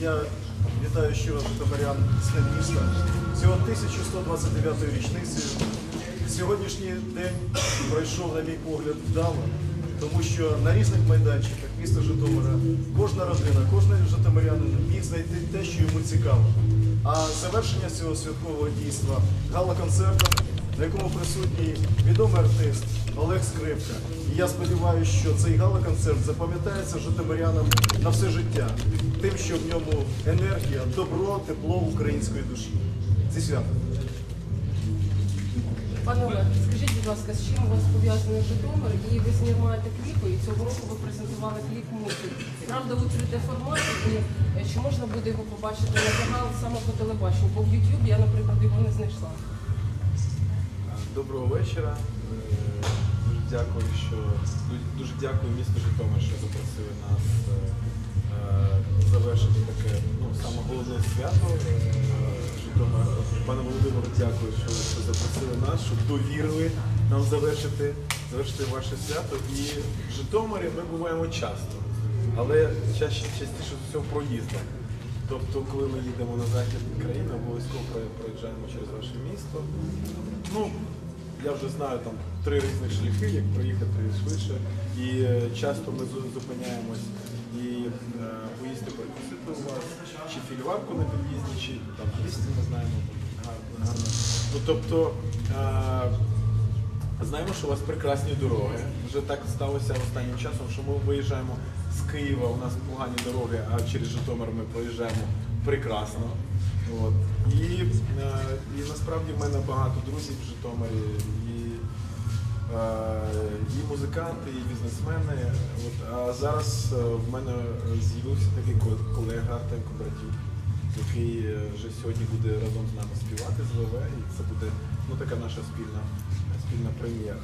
Я вітаю щиро житомирян з Днем міста. Цього 1129 річниці. Сьогоднішній день пройшов, на мій погляд, вдало, тому що на різних майданчиках міста Житомира кожна родина, кожен житомирянин міг знайти те, що йому цікаво. А завершення цього святкового дійства гала-концертом, на якому присутній відомий артист Олег Скрипка. І я сподіваюся, що цей гала-концерт запам'ятається житомирянам на все життя, тим, що в ньому енергія, добро, тепло української душі. Зі святом. Пане Олег, скажіть, будь ласка, з чим у вас пов'язаний Житомир? І ви знімаєте кліпи, і цього року ви презентували кліп мультик. Правда, у 3D форматі, і е, чи можна буде його побачити на загал саме по телебаченню? Бо в YouTube я, наприклад, його не знайшла. Доброго вечора. Дякую, що дуже дякую місту Житомир, що запросили нас е, е, завершити таке ну, саме головне свято е, Житомира. Пане Володимиру, дякую, що, що запросили нас, що довірили нам завершити, завершити ваше свято. І в Житомирі ми буваємо часто, але чаще, частіше з всього проїздом. Тобто, коли ми їдемо на захід країни, обов'язково проїжджаємо через ваше місто. Ну, я вже знаю там три різних шляхи, як проїхати швидше. І е, часто ми зупиняємось і е, поїсти перекусити у вас, чи фільварку на під'їзді, чи там місце ми знаємо гарно. гарно. Ну, тобто, е, знаємо, що у вас прекрасні дороги. Вже так сталося останнім часом, що ми виїжджаємо з Києва, у нас погані дороги, а через Житомир ми проїжджаємо прекрасно. От. І, е, і насправді в мене багато друзів в Житомирі, і, е, і музиканти, і бізнесмени. От. А зараз е, в мене з'явився такий колега Артем Кондратюк, який вже сьогодні буде разом з нами співати з ВВ, і це буде ну, така наша спільна, спільна прем'єра.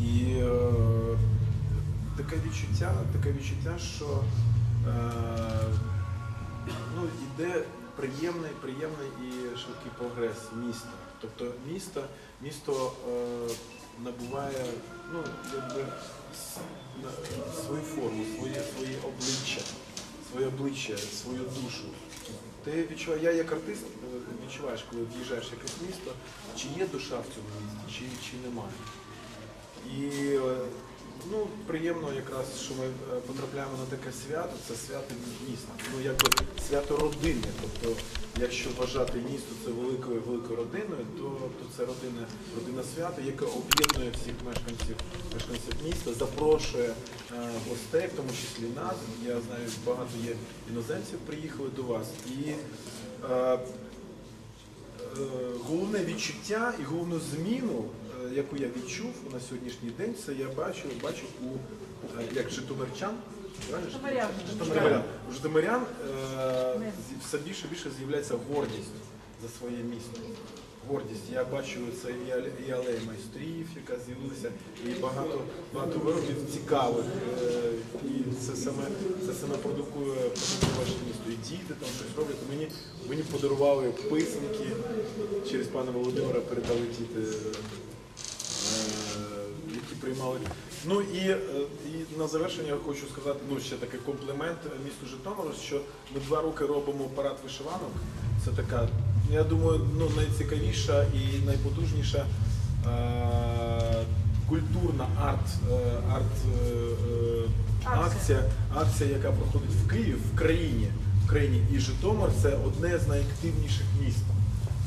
І е, таке відчуття, таке відчуття, що е, ну, іде приємний, приємний і швидкий прогрес міста. Тобто місто, місто е, набуває ну, якби, свою форму, своє, своє обличчя, своє обличчя, свою душу. Ти відчуваєш, я як артист е, відчуваєш, коли в'їжджаєш в якесь місто, чи є душа в цьому місті, чи, чи немає. І е, ну, приємно якраз, що ми е, потрапляємо на таке свято, це свято міста. Ну, якби свято родини. Тобто, якщо вважати місто це великою великою родиною, то, то це родина, родина свято, яке об'єднує всіх мешканців, мешканців міста, запрошує е, гостей, в тому числі нас. Я знаю, багато є іноземців приїхали до вас. І е, Е, головне відчуття і головну зміну, яку я відчув на сьогоднішній день, це я бачу, бачу у е, як житомирчан. Житомирян. Житомирян. У житомирян е, все більше і більше з'являється гордість за своє місто. Гордість. Я бачу це і, але- і алея майстрів, яка з'явилася, і багато, багато виробів цікавих. Е, і це саме, це саме продукує, продукує ваше місто. І діти там щось роблять. Мені, мені подарували писанки через пана Володимира передали діти. Приймали. Ну і, е, і на завершення я хочу сказати ну, ще такий комплімент місту Житомиру, що ми два роки робимо парад вишиванок. Це така, я думаю, ну, найцікавіша і найпотужніша е, культурна арт, е, арт е, е, акція, акція, яка проходить в Києві, в країні. В країні. І Житомир це одне з найактивніших міст.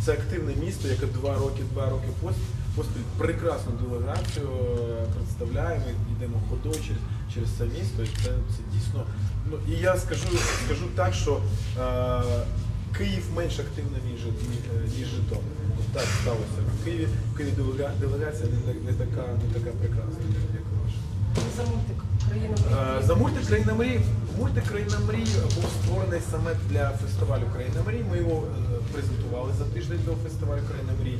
Це активне місто, яке два роки, два роки поспіль, поспіль прекрасну делегацію е, представляємо, йдемо ходою через, через це місто. І це, це дійсно. Ну і я скажу, скажу так, що е, Київ менш активний, ніж, ні- ніж Житомир. От Так сталося. В Києві, в Києві делега- делегація не, не, не така, не така прекрасна, як ваша. За мультик Країна Е, мрій». За мультик Країна мрій. Мультик Країна мрій був створений саме для фестивалю Країна мрій. Ми його е, презентували за тиждень до фестивалю Країна мрій.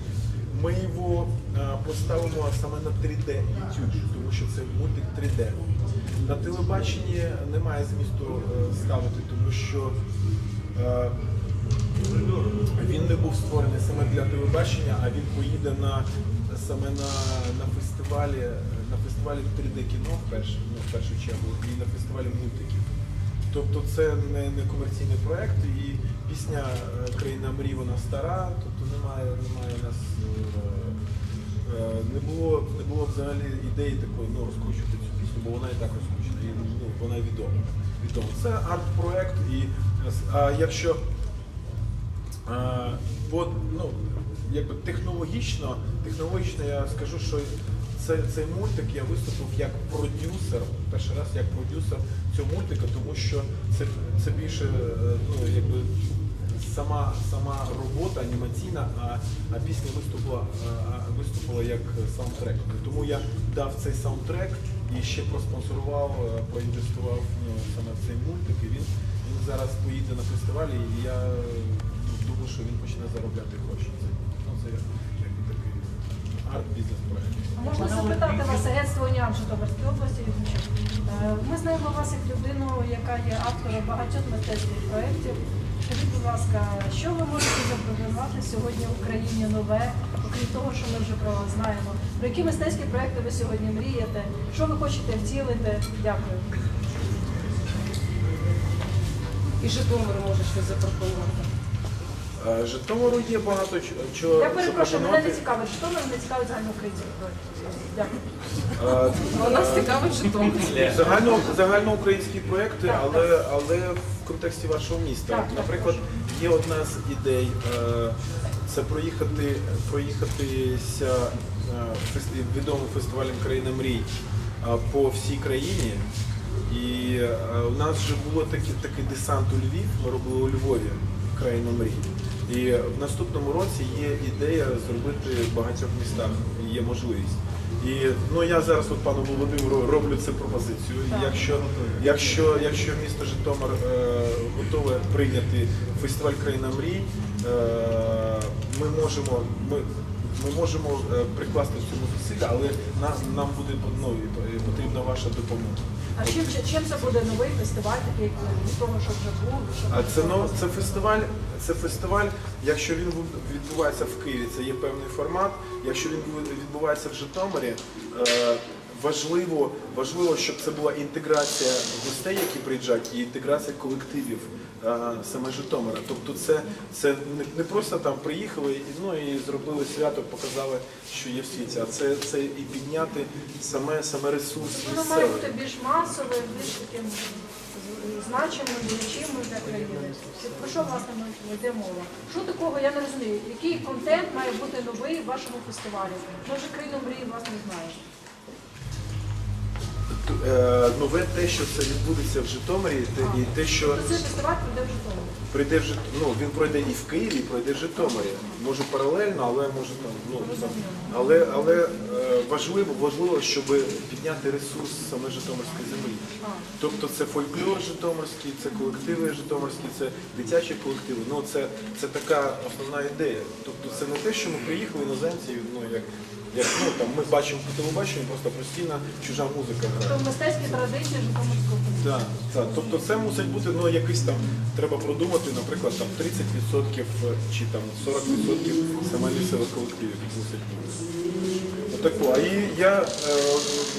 Ми його е, поставимо саме на 3D YouTube, тому що це мультик 3D. На телебаченні немає змісту е, ставити, тому що е, він не був створений саме для телебачення, а він поїде на саме на, на фестивалі на фестивалі 3D кіно в першу, ну, в першу чергу і на фестивалі мультиків. Тобто це не, не комерційний проект і пісня е, Країна мрій вона стара, тобто немає, немає нас е, е, не було, не було взагалі ідеї такої ну, розкручувати цю пісню, бо вона і так розкручена, і ну, вона відома. відома. Це арт-проект, і а якщо а, по, ну, якби технологічно, технологічно я скажу, що це, цей мультик я виступив як продюсер, перший раз як продюсер цього мультика, тому що це, це більше е, ну, якби сама, сама робота анімаційна, а, а пісня виступила, е, виступила як саундтрек. Тому я дав цей саундтрек і ще проспонсорував, е, проінвестував ну, саме в цей мультик. І він, він зараз поїде на фестивалі, і я ну, думаю, що він почне заробляти гроші. Ну, це якби такий арт-бізнес. Можна запитати вас агентство УНІАН Житомирської області Е, Ми знаємо вас як людину, яка є автором багатьох мистецьких проєктів. Скажіть, будь ласка, що ви можете запропонувати сьогодні в Україні нове, окрім того, що ми вже про вас знаємо? Про які мистецькі проєкти ви сьогодні мрієте? Що ви хочете втілити? Дякую. І Житомир може щось запропонувати. Е, Житомиру є багато чого Я перепрошую, мене не цікавить, що мене не цікавить загальноукраїнських проєктів. Дякую. Е, нас цікавить Житомир. Загально, загальноукраїнські проєкти, але, але в контексті вашого міста. Так, так, Наприклад, є одна з ідей е, це проїхати, проїхатися е, відомим фестивалем Країна мрій е, по всій країні. І е, у нас вже було такий, такий десант у Львів, ми робили у Львові країну мрій. І в наступному році є ідея зробити в багатьох містах, є можливість. І ну я зараз от пану Володимиру роблю цю пропозицію. Якщо, якщо, якщо місто Житомир е, готове прийняти фестиваль Країна мрій, е, ми можемо. Ми, ми можемо е, прикласти в цьому зусилля, але нам, нам буде ну, потрібна ваша допомога. А чим, чим це буде новий фестиваль, такий від того, що вже був? що А це ну це фестиваль. Це фестиваль. Якщо він відбувається в Києві, це є певний формат. Якщо він відбувається в Житомирі, е, важливо, важливо, щоб це була інтеграція гостей, які приїжджають, і інтеграція колективів е, саме Житомира. Тобто, це, це не, просто там приїхали і ну і зробили свято, показали, що є в світі, а це, це і підняти саме саме ресурс Воно має бути більш масовим, більш таким значимим, значимим для країни. Про що власне ми йде мова? Що такого я не розумію? Який контент має бути новий в вашому фестивалі? Ми вже країну мрії власне знаємо. Нове те, що це відбудеться в Житомирі, те- і те, що цей фестиваль пройде в Житомирі. прийде в Жит... ну, він пройде і в Києві, і пройде в Житомирі. Може паралельно, але може там. Ну, там. Але, але е, важливо, важливо, щоб підняти ресурс саме Житомирської землі. Тобто це фольклор Житомирський, це колективи Житомирські, це дитячі колективи. Ну це, це така основна ідея. Тобто це не те, що ми приїхали іноземці, ну як, як ну, там, ми бачимо по телебаченню, просто постійно чужа музика грає. Тобто мистецькі традиції Житомирського. Так, так. Тобто це мусить бути ну, якийсь там, треба продумати, наприклад, там 30% чи там 40% саме місцевих колективів мусить бути. Отако. А і я, е,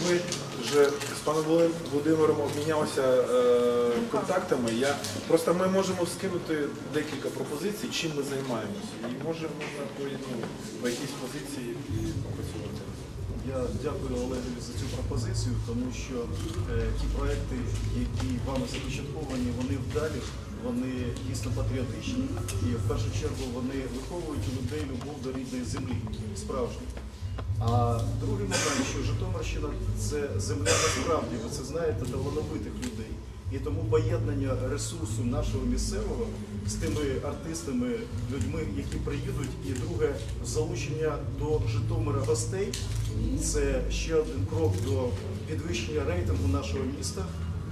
ми вже з паном Володимиром обмінялися е, контактами. Я, просто ми можемо скинути декілька пропозицій, чим ми займаємося. І може можна ну, по якійсь позиції і дякую Олегові за цю пропозицію, тому що е, ті проекти, які вами започатковані, вони вдалі, вони дійсно патріотичні. І в першу чергу вони виховують у людей любов до рідної землі, справжньої. А другий момент, що Житомирщина це земля насправді, ви це знаєте, талановитих людей. І тому поєднання ресурсу нашого місцевого з тими артистами, людьми, які приїдуть, і друге залучення до Житомира гостей. Це ще один крок до підвищення рейтингу нашого міста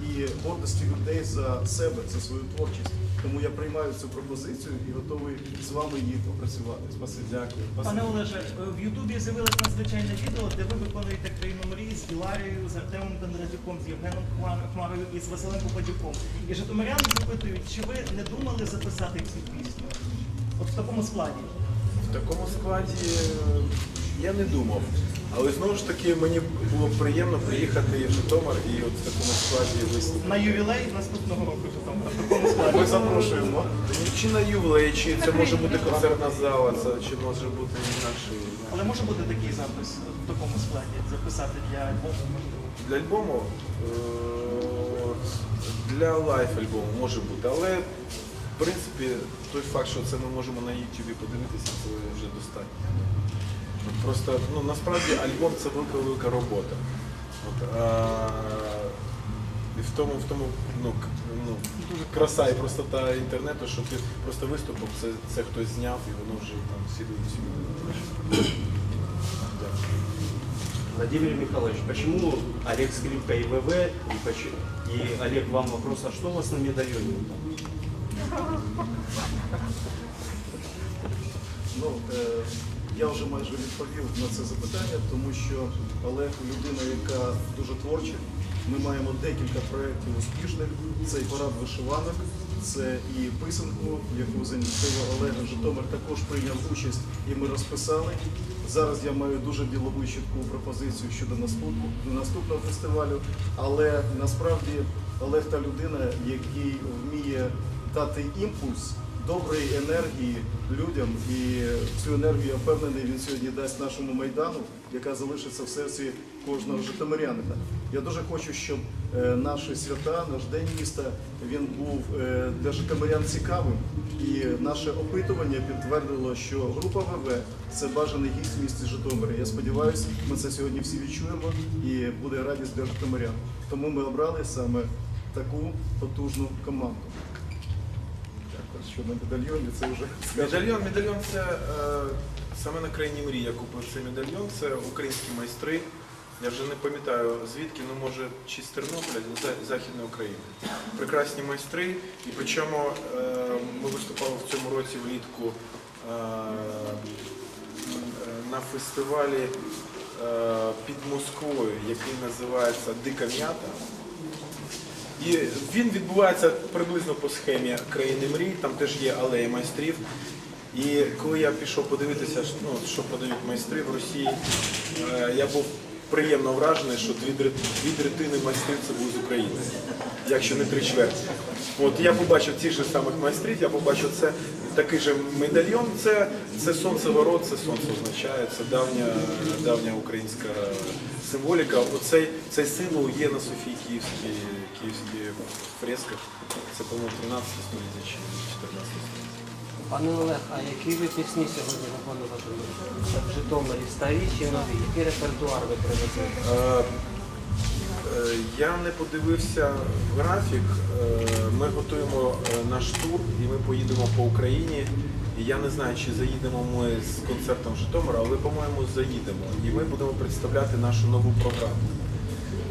і гордості людей за себе, за свою творчість. Тому я приймаю цю пропозицію і готовий з вами її опрацювати. Спасибі. Дякую. Пане Олеже, в Ютубі з'явилось надзвичайне відео, де ви виконуєте країну мрії з Іларією, з Артемом Кондратюком, з Євгеном Хмар- Хмарою і з Василем Попадюком. І житомиряни запитують, чи ви не думали записати цю пісню? От в такому складі. В такому складі е, я не думав. Але знову ж таки мені було приємно приїхати в Житомир і от в такому складі виступити. На ювілей наступного року Житомира в такому складі. Ми запрошуємо. Чи на ювілей, чи це може бути концертна зала, це чи може бути інакший. Але може бути такий запис в такому складі, записати для альбому, можливо. Для альбому, е, для лайф альбому може бути, але в принципі той факт, що це ми можемо на YouTube подивитися, це вже достатньо. Просто ну, насправді альбом це велика велика робота. От, а, і в тому, в тому ну, к- ну, краса і простота інтернету, що ти просто виступив, це, це хтось зняв і воно вже там всі всі. Дякую. Владимир Михайлович, почему Олег Скрипка и ВВ, и, почему, и Олег, вам вопрос, а что у вас на медальоне? Ну, е, я вже майже відповів на це запитання, тому що Олег людина, яка дуже творча. Ми маємо декілька проєктів успішних. Це і парад вишиванок, це і писанку, яку за ініціативою Олега Житомир також прийняв участь і ми розписали. Зараз я маю дуже ділову чітку пропозицію щодо наступного фестивалю. Але насправді Олег та людина, який вміє дати імпульс доброї енергії людям, і цю енергію я впевнений, він сьогодні дасть нашому майдану, яка залишиться в серці кожного житомирянина. Я дуже хочу, щоб е, наші свята, наш день міста, він був е, для житомирян цікавим. І наше опитування підтвердило, що група ВВ це бажаний гість в місті Житомира. Я сподіваюся, ми це сьогодні всі відчуємо і буде радість для житомирян. Тому ми обрали саме таку потужну команду. Що на медальйоні це вже. Медальйон, медальйон це е, саме на країні мрії я купив цей медальйон. Це українські майстри. Я вже не пам'ятаю звідки, ну може чи з Тернополя, з За- Західної України. Прекрасні майстри. І причому е, ми виступали в цьому році влітку е, на фестивалі е, під Москвою, який називається Дика м'ята. І він відбувається приблизно по схемі країни мрій, там теж є алея майстрів. І коли я пішов подивитися, ну, що подають майстри в Росії, е, я був приємно вражений, що дві, третини майстрів це були з України, якщо не три чверті. От я побачив цих же самих майстрів, я побачив це такий же медальйон. Це, це сонцеворот, це сонце означає, це давня, давня українська символіка. Оцей цей символ є на Софії Київській, київських фресках. Це, по-моєму, 13 століття чи 14 століття. Пане Олег, а які ви пісні сьогодні виконуватимете? В Житомирі старі чи нові? Який репертуар ви привезли? Е, Я не подивився графік. Е, Ми готуємо е, наш тур і ми поїдемо по Україні. Я не знаю, чи заїдемо ми з концертом в Житомир, але, по-моєму, заїдемо. І ми будемо представляти нашу нову програму.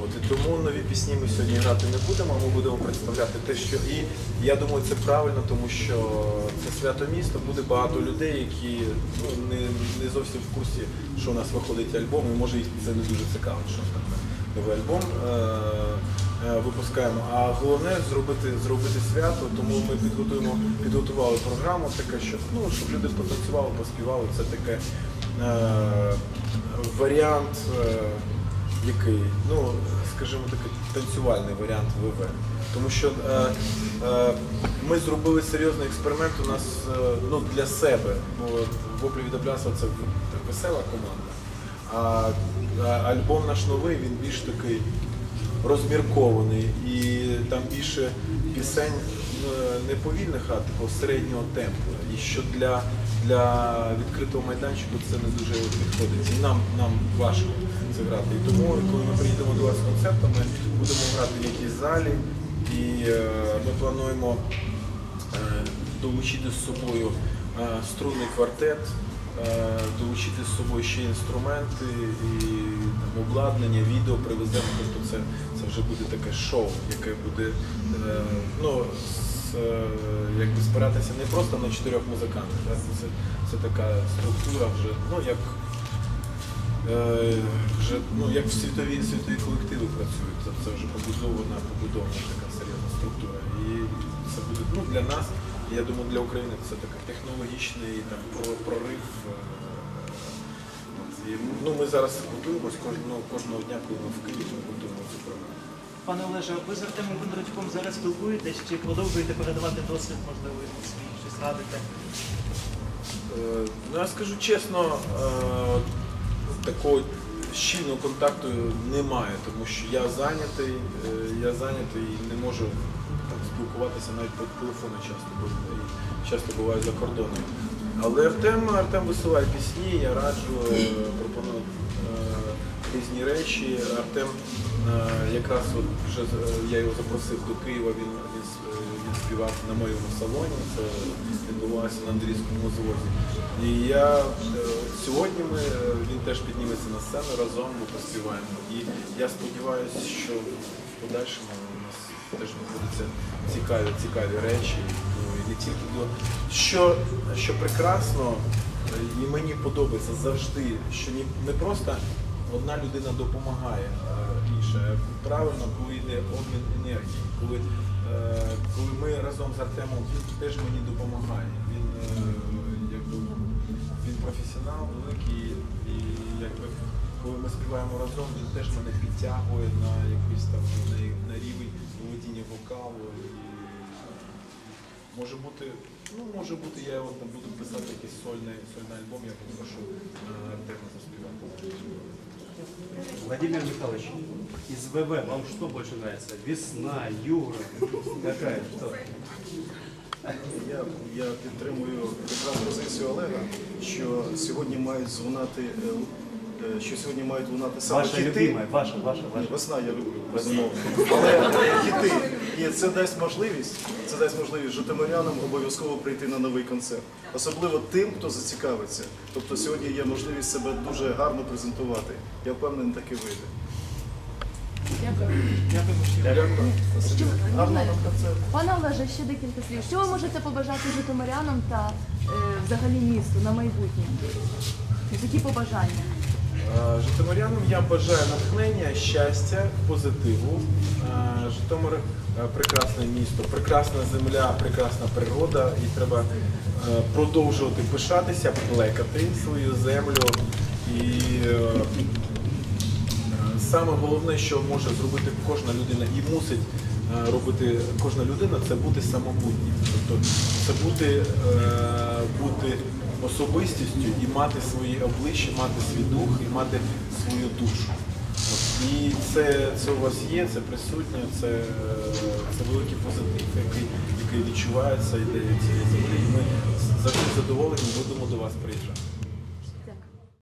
От і тому нові пісні ми сьогодні грати не будемо, ми будемо представляти те, що і я думаю, це правильно, тому що це свято місто, буде багато людей, які ну, не, не зовсім в курсі, що у нас виходить альбом, і може їх це не дуже цікаво, що таке новий альбом е, е, випускаємо. А головне зробити, зробити свято, тому ми підготуємо, підготували програму таке, щоб, ну, щоб люди потанцювали, поспівали. Це таке е, варіант. Е, який, ну, скажімо такий танцювальний варіант ВВ. Тому що е, е, ми зробили серйозний експеримент у нас е, ну, для себе. Бо воплі від Абляса це весела команда. А альбом наш новий, він більш такий розміркований і там більше пісень е, не повільних, а такого середнього темпу. І що для, для відкритого майданчику це не дуже підходить. І нам, нам важко це грати. І тому, коли ми приїдемо до вас з концертом, ми будемо грати в якійсь залі, і е, ми плануємо е, долучити з собою е, струнний квартет, е, долучити з собою ще інструменти і там, обладнання, відео привеземо. Тобто це, це вже буде таке шоу, яке буде е, ну, з, е, якби спиратися не просто на чотирьох музикантів. Це, це така структура вже, ну як. Е, вже ну як в світові світові колективи працюють. Це, це вже побудована, побудована така серйозна структура. І це буде ну, для нас, я думаю, для України це такий технологічний там прорив. е, І ну, ми зараз готуємось кожного, кожного дня, коли ми в Києві, ми готуємо цю програму. Пане Олеже, ви з Артемом Кондратюком зараз спілкуєтесь чи продовжуєте передавати досвід, можливо, свій щось радите? Е, Ну, я скажу чесно, е, такого щільного контакту немає, тому що я зайнятий, е, я зайнятий і не можу спілкуватися навіть по телефону часто, бо часто буває за кордоном. Але Артем, Артем висилає пісні, я раджу, е, пропоную е, різні речі. Артем якраз от вже з- я його запросив до Києва, він, він, е, він співав на моєму салоні, це відбувалося на Андрійському звозі. І я е, сьогодні ми, е, він теж підніметься на сцену, разом ми поспіваємо. І я сподіваюся, що в подальшому у нас теж відбудуться цікаві, цікаві речі. Ну, і не тільки до що, що прекрасно, е, і мені подобається завжди, що не просто одна людина допомагає е, а правильно, коли йде обмін енергії, коли, е, коли ми разом з Артемом, він теж мені допомагає. Він, е, якби, він професіонал великий, і якби, коли ми співаємо разом, він теж мене підтягує на якийсь там на, на рівень володіння вокалу. І, може бути, ну може бути, я от там буду писати якийсь сольний, сольний альбом, я попрошу е, Артема заспівати. Владимир Михайлович, из ВВ вам что больше нравится? Весна, Юра, какая, что? Я, я підтримую позицію Олега, що сьогодні мають звонати, е, що сьогодні мають лунати саме Ваша хіти. любимая, ваша, ваша, ваша. Весна я люблю, безумовно. Але хіти. І це дасть можливість, це дасть можливість житомирянам обов'язково прийти на новий концерт. Особливо тим, хто зацікавиться. Тобто сьогодні є можливість себе дуже гарно презентувати. Я впевнений, таки вийде. Дякую. Дякую. Гарного нам концерту. Пане Олеже, ще декілька слів. Що ви можете побажати житомирянам та е, взагалі місту на майбутнє? Які побажання? Е, Житомирянам я бажаю натхнення, щастя, позитиву. Е, Житомир е, прекрасне місто, прекрасна земля, прекрасна природа, і треба продовжувати пишатися, плекати свою землю. І саме головне, що може зробити кожна людина і мусить робити кожна людина, це бути самобутнім. Тобто це бути, бути особистістю і мати свої обличчя, мати свій дух і мати свою душу. І це, це у вас є, це присутнє, це, це великий позитив, який, який відчувається і дається. І ми завжди задоволені, будемо до вас приїжджати.